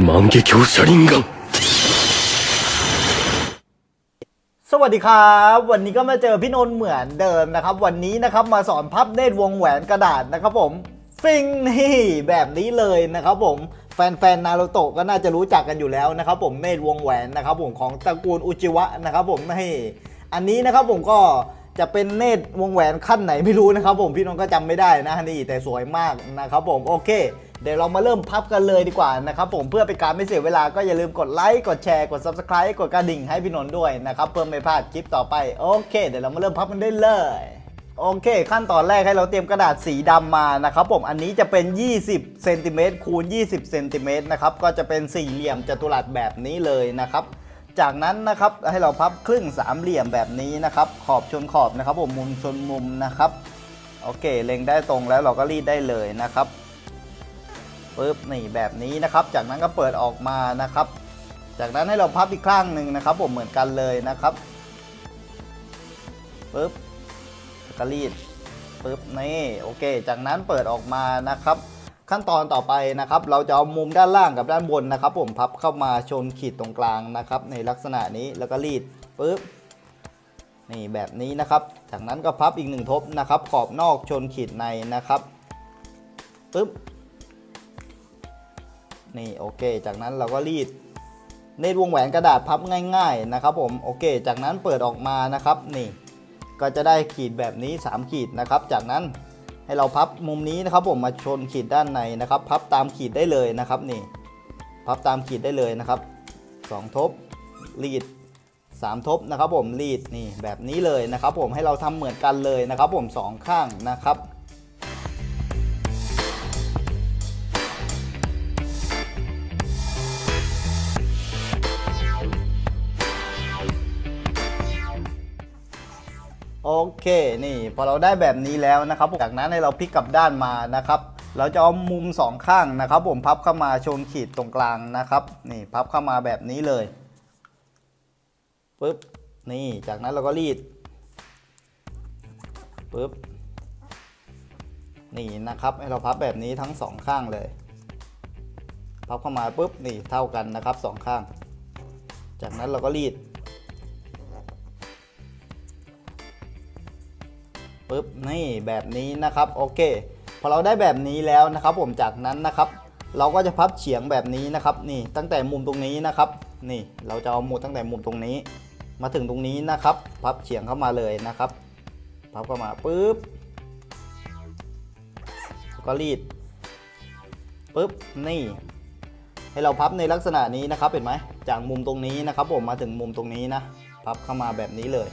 万華鏡車輪眼 สวัสดีครับ วันนี้ก็มาเจอพี่นนท์เหมือนเดิมนะครับ วันนี้นะครับมาสอนพับเนตรวงแหวนกระดาษนะครับผมฟิงนี่แบบนี้เลยนะครับผมแฟนๆนารูโตะก็น่าจะรู้จักกันอยู่แล้วนะครับผมเนตรวงแหวนนะครับผมของตระกูลอุจิวะนะครับผมนี่อันนี้นะครับผมก็จะเป็นเนตรวงแหวนขั้นไหนไม่รู้นะครับผมพี่นนท์ก็จำไม่ได้นะนี่แต่สวยมากนะครับผมโอเค เดี๋ยวเรามาเริ่มพับกันเลยดีกว่านะครับผมเพื่อเป็นการไม่เสียเวลาก็อย่าลืมกดไลค์กดแชร์กด subscribe กดกระดิ่งให้พี่นนท์ด้วยนะครับเพื่อไม่พลาดคลิปต่อไปโอเค เดี๋ยวเรามาเริ่มพับกันได้เลยโอเค ขั้นตอนแรกให้เราเตรียมกระดาษสีดำมานะครับผมอันนี้จะเป็น 20เซนติเมตรคูณ 20เซนติเมตรนะครับก็จะเป็นสี่เหลี่ยมจัตุรัสแบบนี้เลยนะครับจากนั้นนะครับให้เราพับครึ่งสามเหลี่ยมแบบนี้นะครับขอบชนขอบนะครับผมมุมชนมุมนะครับโอเคเล็งได้ตรงแล้วเราก็รีดได้เลยนะครับ ปึ๊บนี่แบบนี้นะครับ จากนั้นก็เปิดออกมานะครับ จากนั้นให้เราพับอีกข้างหนึ่งนะครับ ผมเหมือนกันเลยนะครับปึ๊บก็รีดปึ๊บนี่โอเค จากนั้นเปิดออกมานะครับ ขั้นตอนต่อไปนะครับ เราจะเอามุมด้านล่างกับด้านบนนะครับ ผมพับเข้ามาชนขีดตรงกลางนะครับ ในลักษณะนี้แล้วก็รีดปึ๊บนี่แบบนี้นะครับ จากนั้นก็พับอีกหนึ่งทบนะครับ ขอบนอกชนขีดในนะครับปึ๊บ นี่โอเค จากนั้นเราก็รีดในวงแหวนกระดาษพับง่ายๆนะครับผมโอเค จากนั้นเปิดออกมานะครับนี่ ก็จะได้ขีดแบบนี้ 3 ขีดนะครับ จากนั้นให้เราพับมุมนี้นะครับผมมาชนขีดด้านในนะครับ พับตามขีดได้เลยนะครับนี่ พับตามขีดได้เลยนะครับ 2 ทบรีด 3 ทบนะครับผมรีดนี่แบบนี้เลยนะครับ ผมให้เราทำเหมือนกันเลยนะครับ ผมสองข้างนะครับ โอเคนี่พอเราได้แบบนี้แล้วนะครับจากนั้นให้เราพลิกกลับด้านมานะครับ เราจะเอามุมสองข้างนะครับ ผมพับเข้ามาชนขีดตรงกลางนะครับนี่พับเข้ามาแบบนี้เลยปึ๊บนี่จากนั้นเราก็รีดปึ๊บนี่นะครับให้เราพับแบบนี้ทั้งสองข้างเลย พับเข้ามาปุ๊บนี่เท่ากันนะครับสองข้าง จากนั้นเราก็รีด ปึ๊บนี่แบบนี้นะครับโอเคพอเราได้แบบนี้แล้วนะครับ ผมจากนั้นนะครับ เราก็จะพับเฉียงแบบนี้นะครับ นี่ตั้งแต่มุมตรงนี้นะครับ นี่เราจะเอามุมตั้งแต่มุมตรงนี้ มาถึงตรงนี้นะครับ พับเฉียงเข้ามาเลยนะครับ พับเข้ามาปึ๊บแล้วก็รีดปึ๊บนี่ ให้เราพับในลักษณะนี้นะครับเห็นไหมจากมุมตรงนี้นะครับ ผมมาถึงมุมตรงนี้นะ พับเข้ามาแบบนี้เลย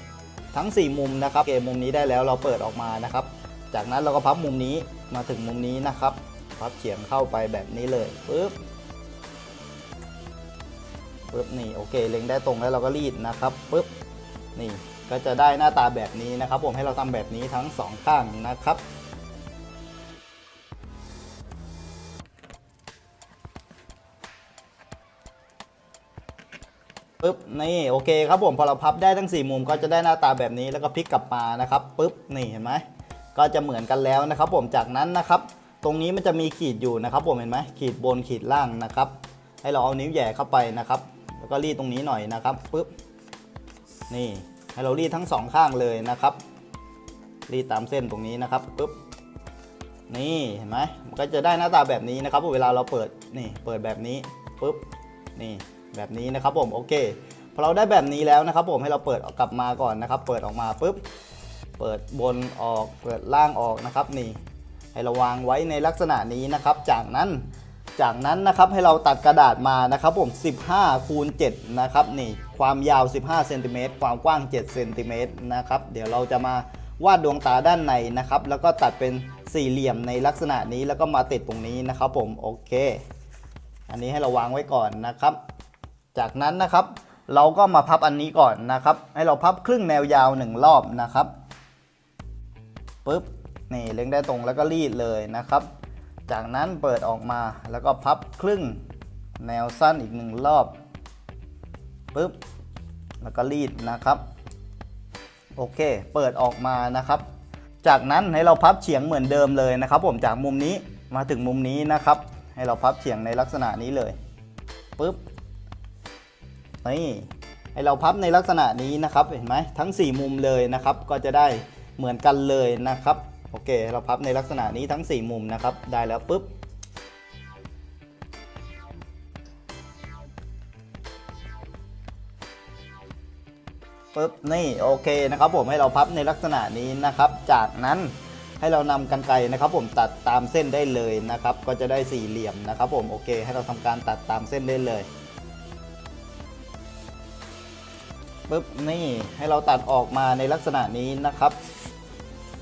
ทั้ง 4 มุมนะครับเกมมุมนี้ได้แล้วเราเปิดออกมานะครับ จากนั้นเราก็พับมุมนี้มาถึงมุมนี้นะครับ พับเฉียงเข้าไปแบบนี้เลยปึ๊บปึ๊บนี่โอเคเล็งได้ตรงแล้วเราก็รีดนะครับปึ๊บนี่ก็จะได้หน้าตาแบบนี้นะครับ ผมให้เราทำแบบนี้ทั้งสองข้างนะครับ ปึ๊บนี่โอเคครับผมพอเราพับได้ทั้ง 4 มุมก็จะได้หน้าตาแบบนี้แล้วก็พลิกกลับมานะครับปึ๊บนี่เห็นไหมก็จะเหมือนกันแล้วนะครับผมจากนั้นนะครับ ตรงนี้มันจะมีขีดอยู่นะครับ ผมเห็นไหมขีดบนขีดล่างนะครับ ให้เราเอานิ้วแหย่เข้าไปนะครับ แล้วก็รีดตรงนี้หน่อยนะครับปึ๊บนี่ให้เรารีดทั้งสองข้างเลยนะครับ รีดตามเส้นตรงนี้นะครับปึ๊บนี่เห็นไหมมันก็จะได้หน้าตาแบบนี้นะครับเวลาเราเปิดนี่เปิดแบบนี้ปึ๊บนี่ แบบนี้นะครับผมโอเคพอเราได้แบบนี้แล้วนะครับผมให้เราเปิดออกกลับมาก่อนนะครับ เปิดออกมาปุ๊บเปิดบนออกเปิดล่างออกนะครับนี่ให้เราวางไว้ในลักษณะนี้นะครับ จากนั้นจากนั้นนะครับให้เราตัดกระดาษมานะครับผม 15คูณ7นะครับนี่ความยาว 15เซนติเมตรความกว้าง7เซนติเมตรนะครับเดี๋ยวเราจะมาวาดดวงตาด้านในนะครับ แล้วก็ตัดเป็นสี่เหลี่ยมในลักษณะนี้แล้วก็มาติดตรงนี้นะครับผมโอเค อันนี้ให้เราวางไว้ก่อนนะครับ จากนั้นนะครับ เราก็มาพับอันนี้ก่อนนะครับ ให้เราพับครึ่งแนวยาวหนึ่งรอบนะครับปึ๊บนี่เล็งได้ตรงแล้วก็รีดเลยนะครับ จากนั้นเปิดออกมาแล้วก็พับครึ่งแนวสั้นอีกหนึ่งรอบปึ๊บแล้วก็รีดนะครับโอเค เปิดออกมานะครับ จากนั้นให้เราพับเฉียงเหมือนเดิมเลยนะครับ ผมจากมุมนี้มาถึงมุมนี้นะครับ ให้เราพับเฉียงในลักษณะนี้เลยปุ๊บ นี่ให้เราพับในลักษณะนี้นะครับเห็นไหมทั้ง 4 มุมเลยนะครับ ก็จะได้เหมือนกันเลยนะครับโอเค เราพับในลักษณะนี้ทั้ง 4 มุมนะครับ ได้แล้วปุ๊บปึ๊บนี่โอเคนะครับผมให้เราพับในลักษณะนี้นะครับ จากนั้นให้เรานำกันไกรนะครับ ผมตัดตามเส้นได้เลยนะครับ ก็จะได้สี่เหลี่ยมนะครับ ผมโอเค ให้เราทำการตัดตามเส้นได้เลย ปึ๊บนี่ให้เราตัดออกมาในลักษณะนี้นะครับ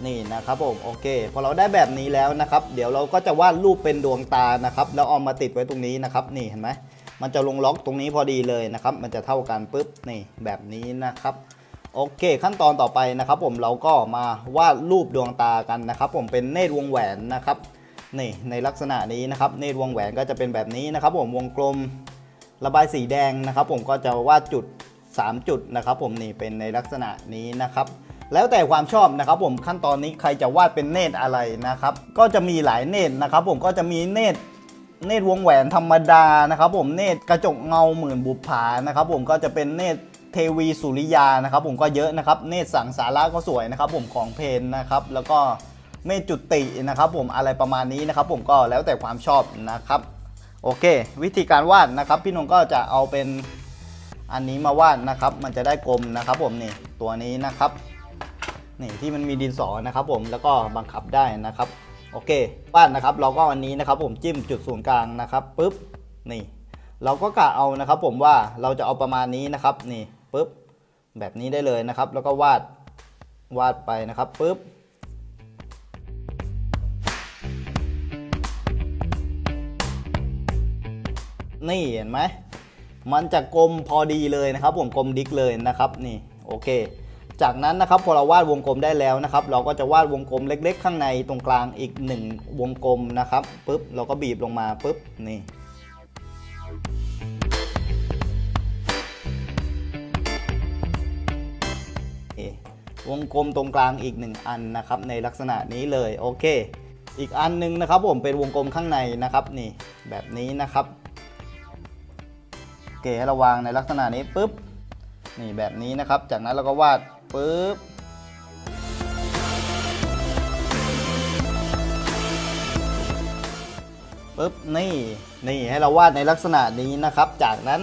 นี่นะครับผมโอเคพอเราได้แบบนี้แล้วนะครับ เดี๋ยวเราก็จะวาดรูปเป็นดวงตานะครับ แล้วเอามาติดไว้ตรงนี้นะครับ นี่เห็นไหมมันจะลงล็อกตรงนี้พอดีเลยนะครับ มันจะเท่ากันปุ๊บนี่แบบนี้นะครับโอเค ขั้นตอนต่อไปนะครับ ผมเราก็มาวาดรูปดวงตากันนะครับ ผมเป็นเนตรวงแหวนนะครับนี่ในลักษณะนี้นะครับ เนตรวงแหวนก็จะเป็นแบบนี้นะครับ ผมวงกลมระบายสีแดงนะครับ ผมก็จะวาดจุด 3 จุดนะครับผมนี่เป็นในลักษณะนี้นะครับแล้วแต่ความชอบนะครับผมขั้นตอนนี้ใครจะวาดเป็นเนตรอะไรนะครับ ก็จะมีหลายเนตรนะครับ ผมก็จะมีเนตรเนตรวงแหวนธรรมดานะครับ ผมเนตรกระจกเงาหมื่นบุปผานะครับ ผมก็จะเป็นเนตรเทวีสุริยานะครับ ผมก็เยอะนะครับ เนตรสังสาระก็สวยนะครับ ผมของเพนนะครับ แล้วก็เมตจุตินะครับ ผมอะไรประมาณนี้นะครับ ผมก็แล้วแต่ความชอบนะครับ โอเค วิธีการวาดนะครับ พี่นงก็จะเอาเป็น อันนี้มาวาดนะครับ มันจะได้กลมนะครับผมนี่ตัวนี้นะครับนี่ที่มันมีดินสอนะครับผมแล้วก็บังคับได้นะครับโอเควาดนะครับ เราก็อันนี้นะครับ ผมจิ้มจุดศูนย์กลางนะครับปุ๊บนี่ เราก็กะเอานะครับ ผมว่าเราจะเอาประมาณนี้นะครับนี่ปุ๊บแบบนี้ได้เลยนะครับ แล้วก็วาดวาดไปนะครับปุ๊บนี่เห็นไหม มันจะกลมพอดีเลยนะครับ ผมกลมดิกเลยนะครับนี่โอเค จากนั้นนะครับพอเราวาดวงกลมได้แล้วนะครับ เราก็จะวาดวงกลมเล็ก ๆ ข้างในตรงกลางอีกหนึ่งวงกลมนะครับปุ๊บเราก็บีบลงมาปุ๊บนี่วงกลมตรงกลางอีกหนึ่งอันนะครับ ในลักษณะนี้เลยโอเค อีกอันหนึงนะครับ ผมเป็นวงกลมข้างในนะครับนี่แบบนี้นะครับ เคให้เราวางในลักษณะนี้ปุ๊บนี่แบบนี้นะครับ จากนั้นเราก็วาดปุ๊บปุ๊บนี่นี่ให้เราวาดในลักษณะนี้นะครับ จากนั้น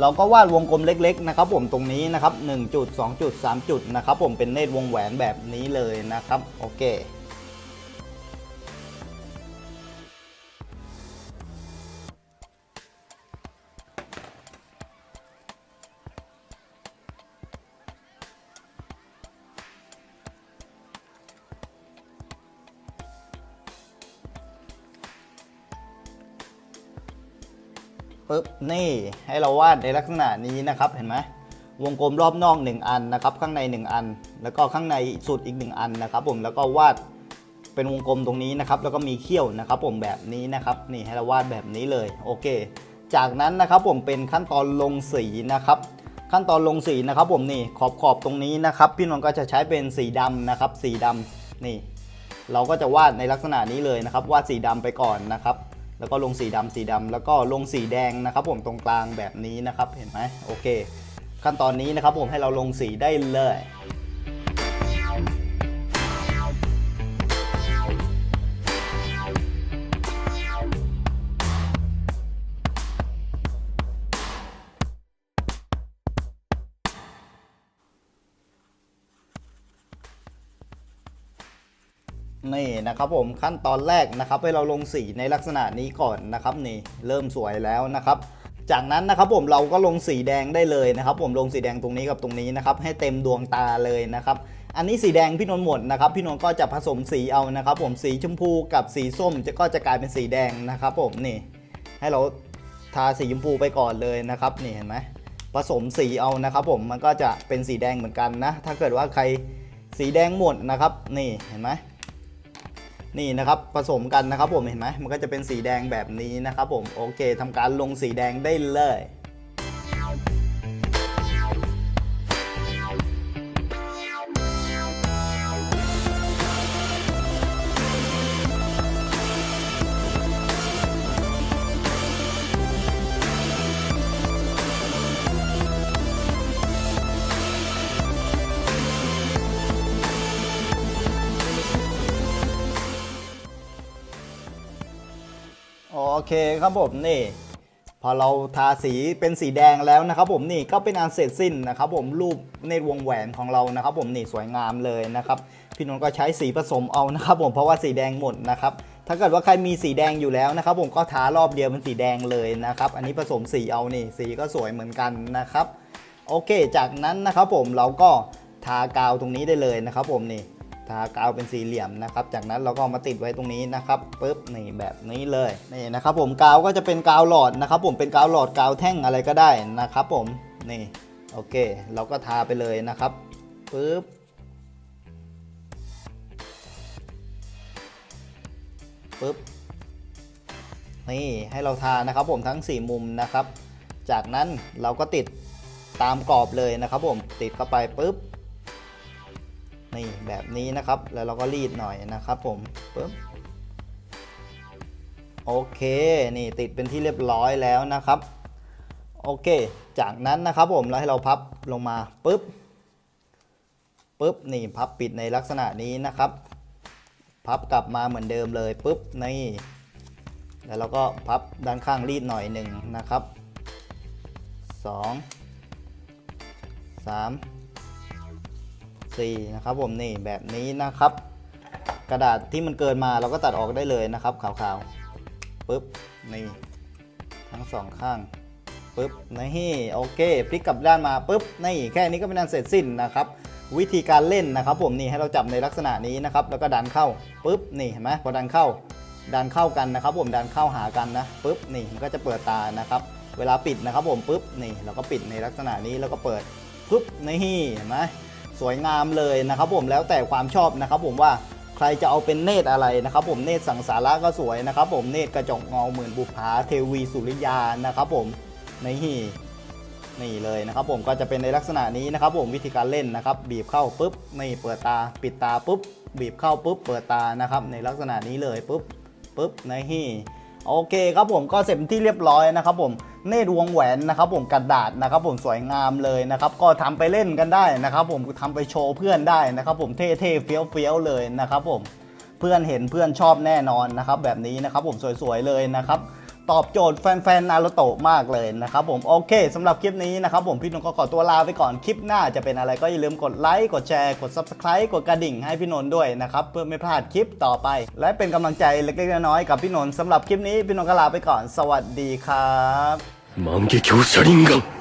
เราก็วาดวงกลมเล็กๆนะครับ ผมตรงนี้นะครับ1จุด2จุด3จุดนะครับ ผมเป็นเนตรวงแหวนแบบนี้เลยนะครับ โอเค ปุ๊บนี่ให้เราวาดในลักษณะนี้นะครับเห็นไหมวงกลมรอบนอก 1 อันนะครับ ข้างใน 1 อัน แล้วก็ข้างในสุดอีก 1 อันนะครับ ผมแล้วก็วาดเป็นวงกลมตรงนี้นะครับ แล้วก็มีเขี้ยวนะครับ ผมแบบนี้นะครับนี่ให้เราวาดแบบนี้เลยโอเค จากนั้นนะครับผมเป็นขั้นตอนลงสีนะครับขั้นตอนลงสีนะครับผมนี่ขอบขอบตรงนี้นะครับ พี่นนท์ก็จะใช้เป็นสีดำนะครับ สีดำนี่ เราก็จะวาดในลักษณะนี้เลยนะครับ วาดสีดำไปก่อนนะครับ แล้วก็ลงสีดำสีดำแล้วก็ลงสีแดงนะครับ ผมตรงกลางแบบนี้นะครับเห็นไหมโอเค ขั้นตอนนี้นะครับผมให้เราลงสีได้เลย นี่นะครับผมขั้นตอนแรกนะครับให้เราลงสีในลักษณะนี้ก่อนนะครับนี่เริ่มสวยแล้วนะครับจากนั้นนะครับผมเราก็ลงสีแดงได้เลยนะครับผมลงสีแดงตรงนี้กับตรงนี้นะครับให้เต็มดวงตาเลยนะครับอันนี้สีแดงพี่นนท์หมดนะครับพี่นนท์ก็จะผสมสีเอานะครับผมสีชมพูกับสีส้มจะก็จะกลายเป็นสีแดงนะครับผมนี่ให้เราทาสีชมพูไปก่อนเลยนะครับนี่เห็นไหมผสมสีเอานะครับผมมันก็จะเป็นสีแดงเหมือนกันนะถ้าเกิดว่าใครสีแดงหมดนะครับนี่เห็นไหม นี่นะครับผสมกันนะครับผมเห็นไหมมันก็จะเป็นสีแดงแบบนี้นะครับผมโอเคทำการลงสีแดงได้เลย โอเคครับผมนี่ พอเราทาสีเป็นสีแดงแล้วนะครับ ผมนี่ก็เป็นอันเสร็จสิ้นนะครับ ผมรูปในวงแหวนของเรานะครับ ผมนี่สวยงามเลยนะครับพี่นนท์ก็ใช้สีผสมเอานะครับผมเพราะว่าสีแดงหมดนะครับถ้าเกิดว่าใครมีสีแดงอยู่แล้วนะครับ ผมก็ทารอบเดียวเป็นสีแดงเลยนะครับ อันนี้ผสมสีเอานี่สีก็สวยเหมือนกันนะครับ โอเค จากนั้นนะครับผมเราก็ทากาวตรงนี้ได้เลยนะครับ ผมนี่ ทากาวเป็นสี่เหลี่ยมนะครับ จากนั้นเราก็มาติดไว้ตรงนี้นะครับปุ๊บนี่แบบนี้เลยนี่นะครับ ผมกาวก็จะเป็นกาวหลอดนะครับ ผมเป็นกาวหลอดกาวแท่งอะไรก็ได้นะครับ ผมนี่โอเค เราก็ทาไปเลยนะครับปุ๊บปุ๊บนี่ให้เราทานะครับ ผมทั้ง 4 มุมนะครับ จากนั้นเราก็ติดตามกรอบเลยนะครับ ผมติดเข้าไปปุ๊บ นี่แบบนี้นะครับ แล้วเราก็รีดหน่อยนะครับผมปึ๊บโอเค นี่ติดเป็นที่เรียบร้อยแล้วนะครับ โอเค จากนั้นนะครับผมเราให้เราพับลงมาปึ๊บปึ๊บนี่พับปิดในลักษณะนี้นะครับ พับกลับมาเหมือนเดิมเลยปึ๊บนี่แล้วเราก็พับด้านข้างรีดหน่อยหนึ่งนะครับสองสาม 4นะครับผมนี่แบบนี้นะครับ กระดาษที่มันเกินมาเราก็ตัดออกได้เลยนะครับขาวๆปึ๊บนี่ทั้งสองข้างปึ๊บนี่โอเคพลิกกลับด้านมาปึ๊บนี่แค่นี้ก็เป็นอันเสร็จสิ้นนะครับวิธีการเล่นนะครับ ผมนี่ให้เราจับในลักษณะนี้นะครับ แล้วก็ดันเข้าปึ๊บนี่เห็นไหมพอดันเข้า ดันเข้ากันนะครับ ผมดันเข้าหากันนะปึ๊บนี่มันก็จะเปิดตานะครับ เวลาปิดนะครับ ผมปึ๊บนี่เราก็ปิดในลักษณะนี้แล้วก็เปิดปึ๊บนี่เห็นไหม สวยงามเลยนะครับผมแล้วแต่ความชอบนะครับผมว่าใครจะเอาเป็นเนตรอะไรนะครับผมเนตรสังสาระก็สวยนะครับผมเนตรกระจกเงาหมื่นบุภาเทวีสุริยานะครับผมนี่นี่เลยนะครับผมก็จะเป็นในลักษณะนี้นะครับผมวิธีการเล่นนะครับบีบเข้าปุ๊บนี่เปิดตาปิดตาปุ๊บบีบเข้าปุ๊บเปิดตานะครับในลักษณะนี้เลยปุ๊บปุ๊บนี่โอเคครับผมก็เสร็จที่เรียบร้อยนะครับผม เนตรวงแหวนนะครับผมกระดาษนะครับผมสวยงามเลยนะครับก็ทำไปเล่นกันได้นะครับผมทำไปโชว์เพื่อนได้นะครับผมเท่ๆเฟี้ยวๆเลยนะครับผมเพื่อนเห็นเพื่อนชอบแน่นอนนะครับแบบนี้นะครับผมสวยๆเลยนะครับตอบโจทย์แฟนๆนารูโตะมากเลยนะครับผมโอเคสำหรับคลิปนี้นะครับผมพี่นนท์ก็ขอตัวลาไปก่อนคลิปหน้าจะเป็นอะไรก็อย่าลืมกดไลค์กดแชร์กด Subscribe กดกระดิ่งให้พี่นนท์ด้วยนะครับเพื่อไม่พลาดคลิปต่อไป และเป็นกำลังใจเล็กๆน้อยๆกับพี่นนท์สำหรับคลิปนี้พี่นนท์ก็ลาไปก่อน สวัสดีครับ 万華鏡車輪眼